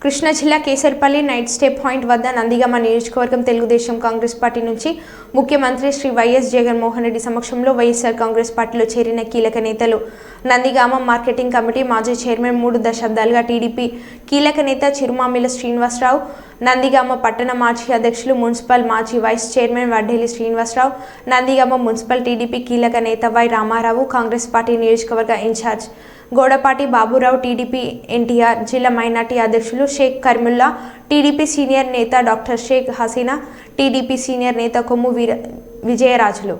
కృష్ణా జిల్లా కేసర్పల్లి night stay point వద్ద నందిగామ నియోజకవర్గం తెలుగుదేశం కాంగ్రెస్ పార్టీ నుంచి ముఖ్యమంత్రి శ్రీ వైఎస్ జగన్మోహన్ రెడ్డి సమక్షంలో వైఎస్ఆర్ కాంగ్రెస్ పార్టీలో చేరిన కీలక నేతలు నందిగామ మార్కెటింగ్ కమిటీ మాజీ చైర్మన్ మూడు దశాబ్దాలుగా టీడీపీ కీలక నేత చిరుమామిల శ్రీనివాసరావు నందిగామ పట్టణ మాజీ అధ్యక్షులు మున్సిపల్ మాజీ vice chairman Vaddeli Srinivasarao Nandigama municipal TDP కీలక నేత వై రామారావు కాంగ్రెస్ పార్టీ నియోజకవర్గ in charge Godapati Baburao TDP NTR జిల్లా మైనార్టీ అధ్యక్షులు షేక్ కర్ముల్లా టీడీపీ సీనియర్ నేత doctor Shaik Haseena TDP senior నేత కొమ్ము వీర విజయరాజులు.